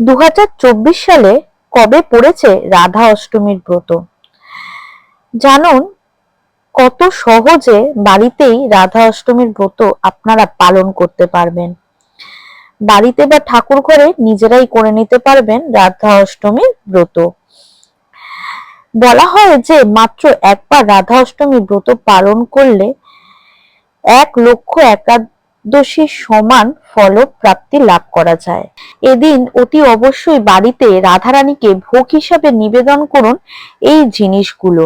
দু হাজার চব্বিশ সালে কবে পড়েছে রাধা অষ্টমীর ব্রত? জানুন, কত সহজে বাড়িতেই রাধা অষ্টমীর ব্রত আপনারা পালন করতে পারবেন। বাড়িতে বা ঠাকুর ঘরে নিজেরাই করে নিতে পারবেন রাধা অষ্টমীর ব্রত। বলা হয় যে মাত্র একবার রাধা অষ্টমীর ব্রত পালন করলে এক লক্ষ একাদশীর সমান ফল প্রাপ্তি লাভ করা যায়। এদিন অতি অবশ্যই বাড়িতে রাধারানীকে ভোগ হিসাবে নিবেদন করুন এই জিনিসগুলো।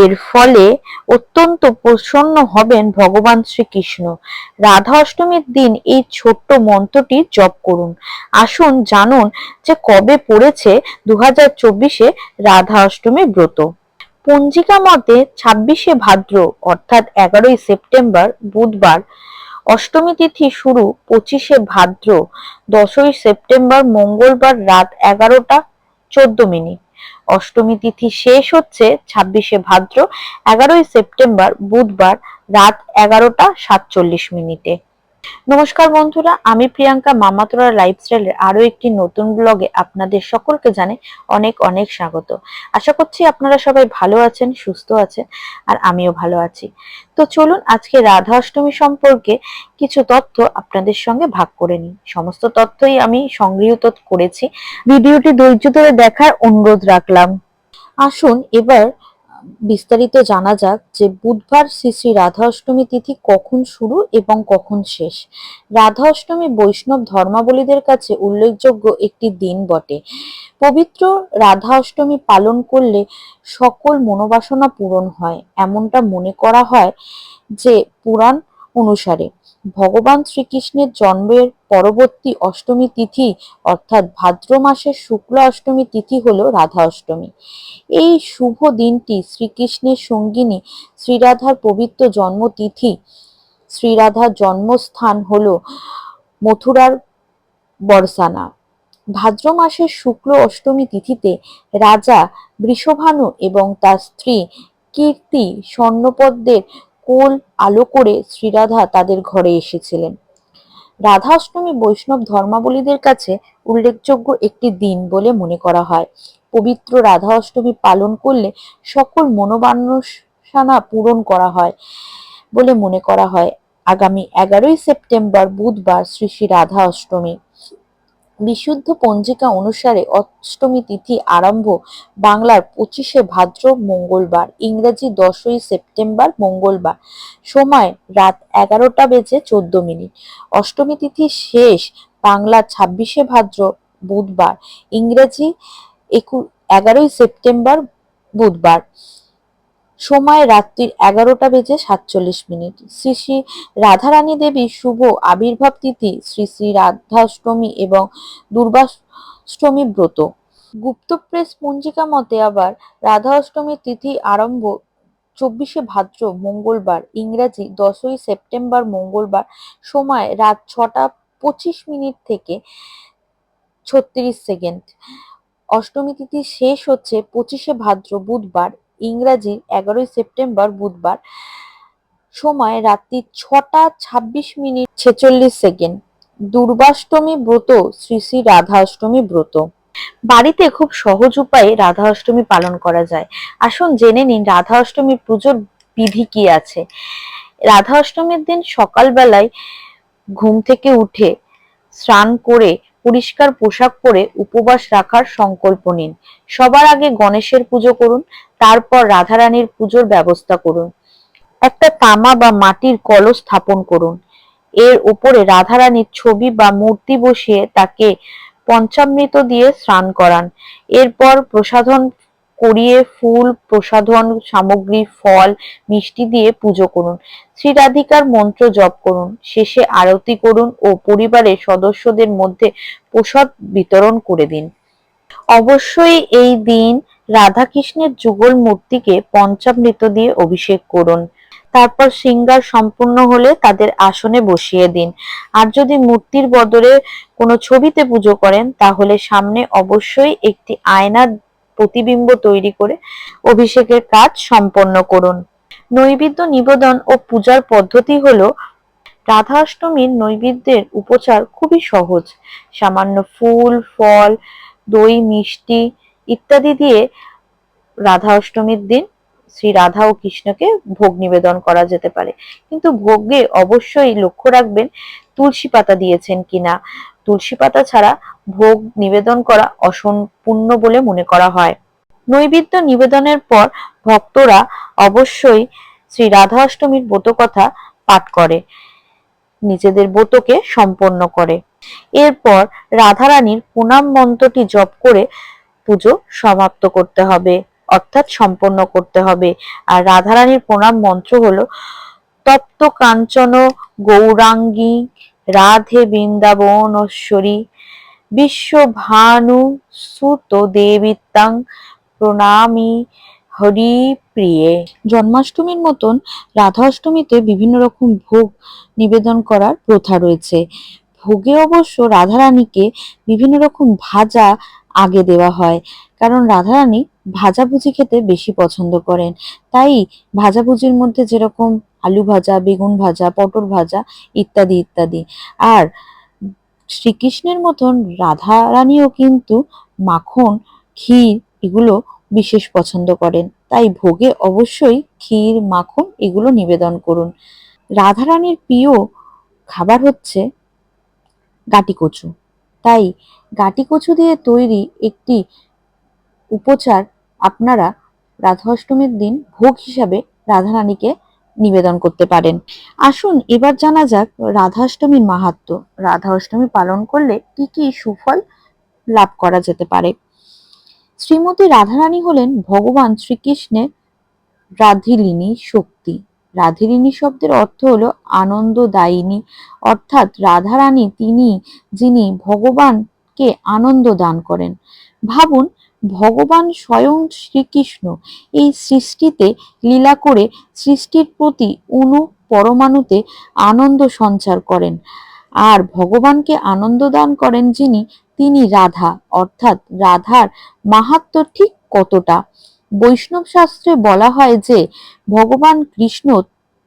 এর ফলে অত্যন্ত প্রসন্ন হবেন ভগবান শ্রীকৃষ্ণ। রাধা অষ্টমীর দিন এই ছোট্ট মন্ত্রটি জপ করুন। আসুন জানুন যে কবে পড়েছে দু হাজার চব্বিশে রাধা অষ্টমী ব্রত। পঞ্জিকা মতে ছাব্বিশে ভাদ্র, অর্থাৎ এগারোই সেপ্টেম্বর, বুধবার অষ্টমী তিথি শুরু পঁচিশে ভাদ্র, দশই সেপ্টেম্বর মঙ্গলবার রাত এগারোটা চোদ্দ মিনিট। অষ্টমী তিথি শেষ হচ্ছে ছাব্বিশে ভাদ্র, এগারোই সেপ্টেম্বর বুধবার রাত এগারোটা সাতচল্লিশ মিনিটে। নমস্কার বন্ধুরা, আমি প্রিয়াঙ্কা মামাতোরা লাইফস্টাইলের আরও একটি নতুন ব্লগে আপনাদের সকলকে জানে অনেক অনেক স্বাগত। আশা করছি আপনারা সবাই ভালো আছেন, সুস্থ আছেন, আর আমিও ভালো আছি। তো চলুন আজকে রাধা অষ্টমী সম্পর্কে কিছু তথ্য আপনাদের সঙ্গে ভাগ করে নিই। সমস্ত তথ্যই আমি সংগৃহীত করেছি। ভিডিওটি ধৈর্য ধরে দেখার অনুরোধ রাখলাম। আসুন এবার বিস্তারিত জানা যাক যে বুধবার শ্রী শ্রী রাধা অষ্টমী তিথি কখন শুরু এবং কখন শেষ। রাধা অষ্টমী বৈষ্ণব ধর্মাবলীদের কাছে উল্লেখযোগ্য একটি দিন বটে। পবিত্র রাধা অষ্টমী পালন করলে সকল মনোবাসনা পূরণ হয়, এমনটা মনে করা হয় যে পুরাণ অনুসারে। ভগবান শ্রীকৃষ্ণের জন্মের পরবর্তী অষ্টমী তিথি, অর্থাৎ ভাদ্র মাসের শুক্ল অষ্টমী তিথি হলো রাধা অষ্টমী। এই শুভ দিনটি শ্রীকৃষ্ণের সঙ্গিনী শ্রীরাধার পবিত্র জন্মতিথি, শ্রীরাধার জন্মস্থান হল মথুরার বর্ষানা ভাদ্র মাসের শুক্ল অষ্টমী তিথিতে রাজা বৃষভানু এবং তার স্ত্রী কীর্তি স্বর্ণপদ্মের কোল আলো করে শ্রীরাধা তাদের ঘরে এসেছিলেন। রাধা অষ্টমী বৈষ্ণব ধর্মাবলীদের কাছে উল্লেখযোগ্য একটি দিন বলে মনে করা হয়। পবিত্র রাধা অষ্টমী পালন করলে সকল মনোবাঞ্ছনা পূরণ করা হয় বলে মনে করা হয়। আগামী এগারোই সেপ্টেম্বর বুধবার শ্রী শ্রী রাধা অষ্টমী বিশুদ্ধ পঞ্জিকা অনুসারে অষ্টমী তিথি আরম্ভ বাংলার পঁচিশে ভাদ্র মঙ্গলবার, ইংরেজি দশই সেপ্টেম্বর মঙ্গলবার, সময় রাত এগারোটা বেজে চোদ্দ মিনিট। অষ্টমী তিথি শেষ বাংলা ছাব্বিশে ভাদ্র বুধবার, ইংরেজি একু এগারোই সেপ্টেম্বর বুধবার। সময় রাত্রির এগারোটা বেজে সাতচল্লিশ মিনিট। শ্রী শ্রী রাধারানী দেবী শুভ আবির্ভাব তিথি, শ্রী শ্রী রাধাষ্টমী এবং দুর্গাষ্টমী ব্রত। গুপ্ত প্রেস পঞ্জিকা মতে আবার রাধা অষ্টমীর তিথি আরম্ভ চব্বিশে ভাদ্র মঙ্গলবার, ইংরাজি দশই সেপ্টেম্বর মঙ্গলবার সময় রাত ছটা পঁচিশ মিনিট থেকে ছত্রিশ সেকেন্ড। অষ্টমী তিথি শেষ হচ্ছে পঁচিশে ভাদ্র বুধবার ইংরাজি এগারোই সেপ্টেম্বর বুধবার সময় রাত্রি ছটা ছাব্বিশ মিনিট ছেচল্লিশ সেকেন্ড। দুর্গাষ্টমী ব্রত, শ্রী শ্রী রাধা অষ্টমী ব্রত। বাড়িতে খুব সহজ উপায়ে রাধা অষ্টমী পালন করা যায়। আসুন জেনে নিন রাধা অষ্টমীর পুজোর বিধি কি আছে। রাধা অষ্টমীর দিন সকালবেলায় ঘুম থেকে উঠে স্নান করে পরিষ্কার পোশাক পরে উপবাস রাখার সংকল্প নিন। সবার আগে গণেশের পুজো করুন, তারপর রাধারানীর পুজোর ব্যবস্থা করুন। একটা তামা বা মাটির কলস স্থাপন করুন। এর উপরে রাধারানীর ছবি বা মূর্তি বসিয়ে তাকে পঞ্চামৃত দিয়ে স্নান করান। এরপর প্রসাধন করিয়ে ফুল, প্রসাধন, সামগ্রী, ফল, মিষ্টি দিয়ে পুজো করুন। শ্রী রাধিকার মন্ত্র জপ করুন। শেষে আরতি করুন ও পরিবারের সদস্যদের মধ্যে প্রসাদ বিতরণ করে দিন। অবশ্যই এই দিন রাধাকৃষ্ণের যুগল মূর্তিকে পঞ্চামৃত দিয়ে অভিষেক করুন। তারপর সিঙ্গার সম্পূর্ণ হলে তাদের আসনে বসিয়ে দিন। আর যদি মূর্তির বদলে কোনো ছবিতে পুজো করেন, তাহলে সামনে অবশ্যই একটি আয়নার প্রতিবিম্ব তৈরি করে অভিষেকের কাজ সম্পন্ন করুন। নৈবেদ্য নিবেদন ও পূজার পদ্ধতি হলো রাধা অষ্টমীর নৈবেদ্যের উপচার খুবই সহজ। সামান্য ফুল, ফল, দই, মিষ্টি ইত্যাদি দিয়ে রাধা অষ্টমীর দিন শ্রী রাধা ও কৃষ্ণকে ভোগ নিবেদন করা যেতে পারে। কিন্তু ভোগে অবশ্যই লক্ষ্য রাখবেন, তুলসী পাতা দিয়েছেন কিনা তুলসী পাতা ছাড়া ভোগ নিবেদন করা অসম্পূর্ণ বলে মনে করা হয়। নৈবেদ্য নিবেদনের পর ভক্তরা অবশ্যই শ্রী রাধা অষ্টমীর ব্রতকথা পাঠ করে, নিজেদের ব্রতকে সম্পন্ন করে। এরপর রাধারানীর প্রণাম মন্ত্রটি জপ করে পুজো সমাপ্ত করতে হবে, অর্থাৎ সম্পন্ন করতে হবে। আর রাধারানীর প্রণাম মন্ত্র হলো, তপ্ত কাঞ্চন গৌরাঙ্গী রাধে বৃন্দাবনশ্বরী বিশ্বভানু সুত দেবিতাং প্রণামী হরি প্রিয়ে। জন্মাষ্টমীর মতন রাধা অষ্টমীতে বিভিন্ন রকম ভোগ নিবেদন করার প্রথা রয়েছে। ভোগে অবশ্য রাধারানীকে বিভিন্ন রকম ভাজা আগে দেওয়া হয়, কারণ রাধারানী ভাজাভুজি খেতে বেশি পছন্দ করেন। তাই ভাজাভুজির মধ্যে যেরকম আলু ভাজা, বেগুন ভাজা, পটল ভাজা ইত্যাদি ইত্যাদি। আর শ্রীকৃষ্ণের মতন রাধারানীও কিন্তু মাখন, ক্ষীর এগুলো বিশেষ পছন্দ করেন। তাই ভোগে অবশ্যই ক্ষীর, মাখন এগুলো নিবেদন করুন। রাধারানীর প্রিয় খাবার হচ্ছে গাটি কচু তাই গাটি কচু দিয়ে তৈরি একটি উপচার আপনারা রাধা অষ্টমীর দিন ভোগ হিসাবে রাধারানীকে নিবেদন করতে পারেন। আসুন, এবার জানা যাক রাধাষ্টমীর মাহাত্ম রাধা অষ্টমী পালন করলে কি কি সুফল লাভ করা যেতে পারে? শ্রীমতী রাধারানী হলেন ভগবান শ্রীকৃষ্ণের রাধিলিনী শক্তি। রাধিলিনী শব্দের অর্থ হলো আনন্দদায়িনী। অর্থাৎ রাধারানী তিনি যিনি ভগবানকে আনন্দ দান করেন। ভাবুন ভগবান স্বয়ং শ্রীকৃষ্ণ এই সৃষ্টিতে লীলা করে সৃষ্টির প্রতি অনু পরমাণুতে আনন্দ সঞ্চার করেন। আর ভগবানকে আনন্দ দান করেন যিনি, তিনি রাধা। অর্থাৎ রাধার মাহাত্ম ঠিক কতটা? বৈষ্ণব শাস্ত্রে বলা হয় যে, ভগবান কৃষ্ণ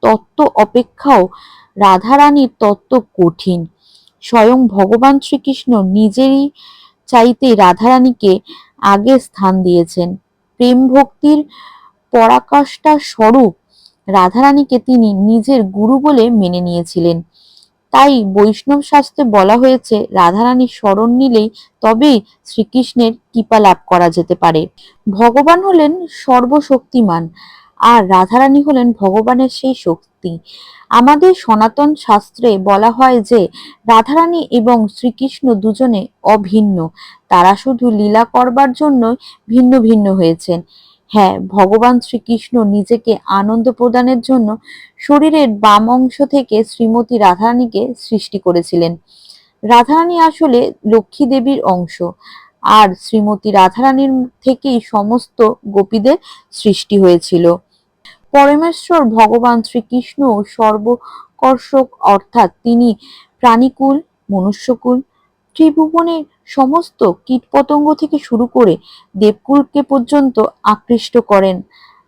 তত্ত্ব অপেক্ষাও রাধারানীর তত্ত্ব কঠিন। স্বয়ং ভগবান শ্রীকৃষ্ণ নিজেরই চাইতে রাধারানীকে আগে স্থান দিয়েছেন। প্রেম ভক্তির পরাকাষ্ঠা স্বরূপ রাধারানীকে তিনি নিজের গুরু বলে মেনে নিয়েছিলেন। তাই বৈষ্ণব শাস্ত্রে বলা হয়েছে রাধারানী স্মরণ নিলেই তবেই শ্রীকৃষ্ণের কৃপা লাভ করা যেতে পারে। ভগবান হলেন সর্বশক্তিমান। আর রাধারানী হলেন ভগবানের সেই শক্তি। আমাদের সনাতন শাস্ত্রে বলা হয় যে, রাধারানী এবং শ্রীকৃষ্ণ দুজনে অভিন্ন। তারা শুধু লীলা করবার জন্য ভিন্ন ভিন্ন হয়েছেন। হ্যাঁ ভগবান শ্রীকৃষ্ণ নিজেকে আনন্দ প্রদানের জন্য শরীরের বাম অংশ থেকে শ্রীমতী রাধারানীকে সৃষ্টি করেছিলেন। রাধারানী আসলে লক্ষ্মী দেবীর অংশ, আর শ্রীমতী রাধারানীর থেকেই সমস্ত গোপীদের সৃষ্টি হয়েছিল। পরমেশ্বর ভগবান শ্রীকৃষ্ণ সর্বকর্ষক অর্থাৎ তিনি প্রাণীকুল, মনুষ্যকুল, ত্রিভুবনের সমস্ত কীটপতঙ্গ থেকে শুরু করে দেবকুলকে পর্যন্ত আকৃষ্ট করেন।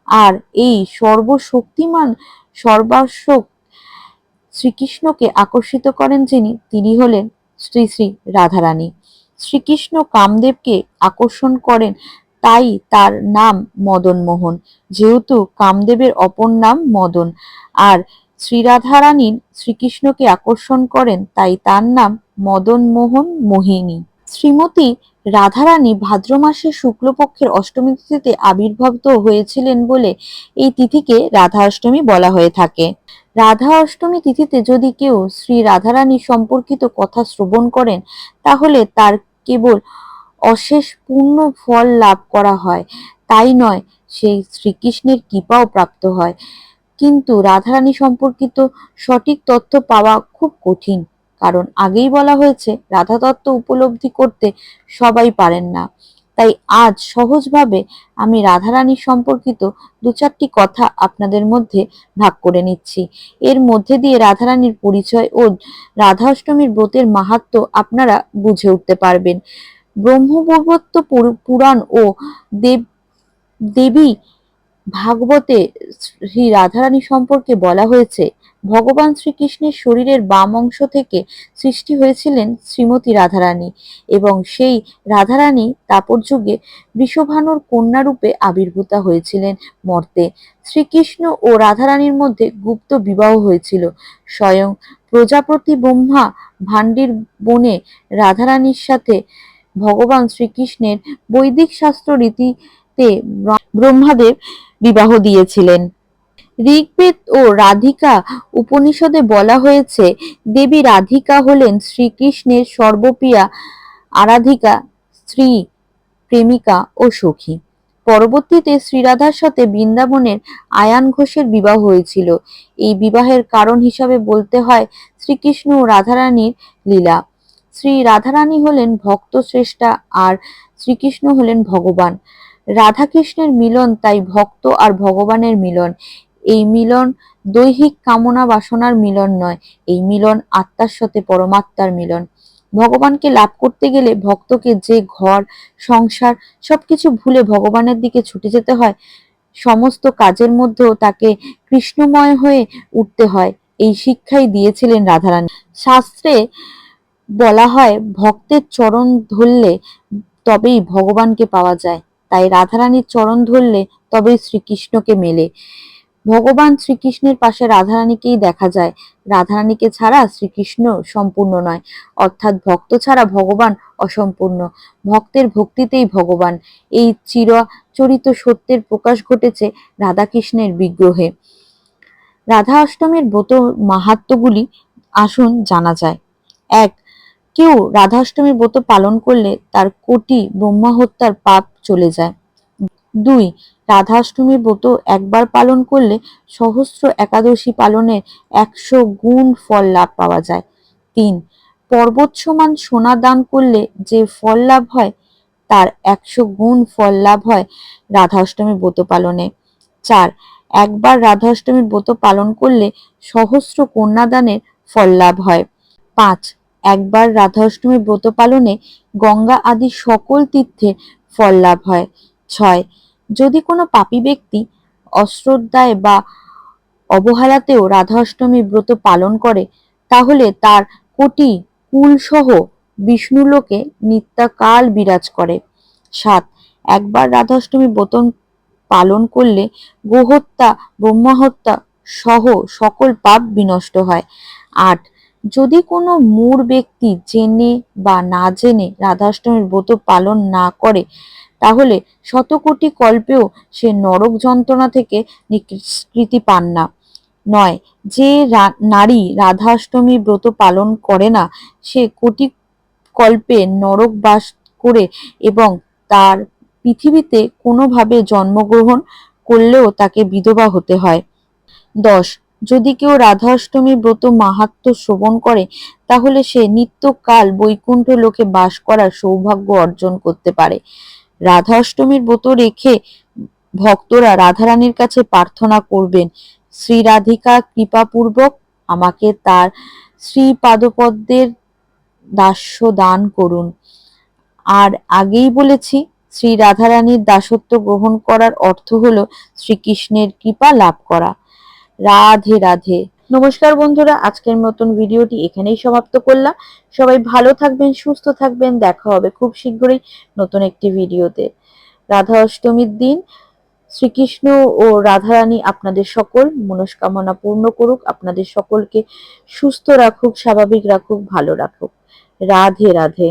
আর এই সর্বশক্তিমান সর্বাশ্বক শ্রীকৃষ্ণকে আকর্ষিত করেন যিনি, তিনি হলেন শ্রী শ্রী রাধারানী। শ্রীকৃষ্ণ কামদেবকে আকর্ষণ করেন তাই তার নাম মদন মোহন, যেহেতু কামদেবের অপর নাম মদন। আর শ্রীরাধারানী শ্রীকৃষ্ণকে আকর্ষণ করেন, তাই তার নাম মদন মোহন মোহিনী। শ্রীমতী রাধারানী ভাদ্র মাসে শুক্লপক্ষের অষ্টমী তিথিতে আবির্ভূত হয়েছিলেন বলে এই তিথিকে রাধা অষ্টমী বলা হয়ে থাকে। রাধা অষ্টমী তিথিতে যদি কেউ শ্রী রাধারানী সম্পর্কিত কথা শ্রবণ করেন, তাহলে তার কেবল অশেষ পূর্ণ ফল লাভ করা হয়। তাই নয়, সেই শ্রীকৃষ্ণের কৃপাও প্রাপ্ত হয়। কিন্তু রাধারানী সম্পর্কিত সঠিক তথ্য পাওয়া খুব কঠিন। কারণ আগেই বলা হয়েছে রাধা তত্ত্ব উপলব্ধি করতে সবাই পারেন না। তাই আজ সহজভাবে আমি রাধারানী সম্পর্কিত দু চারটি কথা আপনাদের মধ্যে ভাগ করে নিচ্ছি। এর মধ্যে দিয়ে রাধারানীর পরিচয় ও রাধা অষ্টমীর ব্রতের মাহাত্ম আপনারা বুঝে উঠতে পারবেন। ব্রহ্মবৈবত্য পুরাণ ও দেব, দেবী ভাগবতে শ্রী রাধারানী সম্পর্কে বলা হয়েছে, ভগবান শ্রীকৃষ্ণের শরীরের বাম অংশ থেকে সৃষ্টি হয়েছিলেন শ্রীমতী রাধারানী এবং সেই রাধারানী তাপর যুগে কন্যা রূপে আবির্ভূতা হয়েছিলেন মর্তে। শ্রীকৃষ্ণ ও রাধারানীর মধ্যে গুপ্ত বিবাহ হয়েছিল। স্বয়ং প্রজাপতি ব্রহ্মা ভান্ডির বনে রাধারানীর সাথে ভগবান শ্রীকৃষ্ণের বৈদিক শাস্ত্র রীতিতে ব্রহ্মাদেব বিবাহ দিয়েছিলেন। ঋগ্বেদ ও রাধিকা উপনিষদে বলা হয়েছে, দেবী রাধিকা হলেন শ্রীকৃষ্ণের সর্বপ্রিয়া আরাধিকা, স্ত্রী, প্রেমিকা ও সখী। পরবর্তীতে শ্রীরাধার সাথে বৃন্দাবনের আয়ান ঘোষের বিবাহ হয়েছিল। এই বিবাহের কারণ হিসাবে বলতে হয় শ্রীকৃষ্ণ ও রাধারানীর লীলা। শ্রী রাধারানী হলেন ভক্ত শ্রেষ্ঠা আর শ্রীকৃষ্ণ হলেন ভগবান। রাধাকৃষ্ণের মিলন তাই ভক্ত আর ভগবানের মিলন। এই মিলন দৈহিক কামনা বাসনার মিলন নয়, এই মিলন আত্মার সাথে পরমাত্মার মিলন। ভগবানকে লাভ করতে গেলে ভক্তকে যে ঘর, সংসার সবকিছু ভুলে ভগবানের দিকে ছুটে যেতে হয়, সমস্ত কাজের মধ্যেও তাকে কৃষ্ণময় হয়ে উঠতে হয়, এই শিক্ষাই দিয়েছিলেন রাধারানী। শাস্ত্রে বলা হয়, ভক্তের চরণ ধরলে তবেই ভগবানকে পাওয়া যায়। তাই রাধারানীর চরণ ধরলে তবেই শ্রীকৃষ্ণকে মেলে। ভগবান শ্রীকৃষ্ণের পাশে রাধারানীকেই দেখা যায়। রাধারানীকে ছাড়া শ্রীকৃষ্ণ সম্পূর্ণ নয়। অর্থাৎ ভক্ত ছাড়া ভগবান অসম্পূর্ণ। ভক্তের ভক্তিতেই ভগবান। এই চিরাচরিত সত্যের প্রকাশ ঘটেছে রাধাকৃষ্ণের বিগ্রহে। রাধা অষ্টমীর ব্রত মাহাত্মগুলি আসুন জানা যায়। এক কেউ রাধাষ্টমী ব্রত পালন করলে তার কোটি ব্রহ্মা হত্যার পাপ চলে যায়। দুই, রাধাষ্টমীর ব্রত একবার পালন করলে সহস্র একাদশী পালনের একশো গুণ ফল লাভ পাওয়া যায়। তিন পর্বত সমান সোনা দান করলে যে ফল লাভ হয়, তার একশো গুণ ফল লাভ হয় রাধাষ্টমীর ব্রত পালনে। চার, একবার রাধাষ্টমীর ব্রত পালন করলে সহস্র কন্যাদানের ফল লাভ হয়। পাঁচ একবার রাধাষ্টমীর ব্রত পালনে গঙ্গা আদি সকল তীর্থে ফল লাভ হয়। ছয়, যদি কোনো পাপী ব্যক্তি অশ্রদ্ধায় বা অবহেলাতেও রাধা রাধাষ্টমী ব্রত পালন করে, তাহলে তার কোটি কুলসহ বিষ্ণুলোকে নিত্যাকাল বিরাজ করে। সাত, একবার রাধাষ্টমী ব্রত পালন করলে গোহত্যা, ব্রহ্মহত্যা সহ সকল পাপ বিনষ্ট হয়। আট যদি কোনো মূর ব্যক্তি জেনে বা না জেনে রাধাষ্টমীর ব্রত পালন না করে, তাহলে শতকোটি কল্পেও সে নরক যন্ত্রণা থেকে নিষ্কৃতি পান না। নয়, যে নারী রাধাষ্টমী ব্রত পালন করে না, সে কোটি কল্পে নরক বাস করে এবং তার পৃথিবীতে কোনোভাবে জন্মগ্রহণ করলেও তাকে বিধবা হতে হয়। দশ যদি কেউ রাধা অষ্টমী ব্রত মাহাত্ম শ্রবণ করে, তাহলে সে নিত্যকাল বৈকুণ্ঠ লোকে বাস করার সৌভাগ্য অর্জন করতে পারে। রাধা অষ্টমীর ব্রত রেখে ভক্তরা রাধারানীর কাছে প্রার্থনা করবেন শ্রী রাধিকা কৃপাপূর্বক আমাকে তার শ্রী পাদপদ্মের দাস্য দান করুন। আর আগেই বলেছি শ্রী রাধারানীর দাসত্ব গ্রহণ করার অর্থ হলো শ্রীকৃষ্ণের কৃপা লাভ করা। রাধে রাধে। নমস্কার বন্ধুরা, আজকের মতন ভিডিওটি এখানেই সমাপ্ত করলাম। সবাই ভালো থাকবেন, সুস্থ থাকবেন। দেখা হবে খুব শীঘ্রই নতুন একটি ভিডিওতে। রাধা অষ্টমীর দিন। শ্রীকৃষ্ণ ও রাধারানী আপনাদের সকল মনস্কামনা পূর্ণ করুক। আপনাদের সকলকে সুস্থ রাখুক, স্বাভাবিক রাখুক, ভালো রাখুক। রাধে রাধে।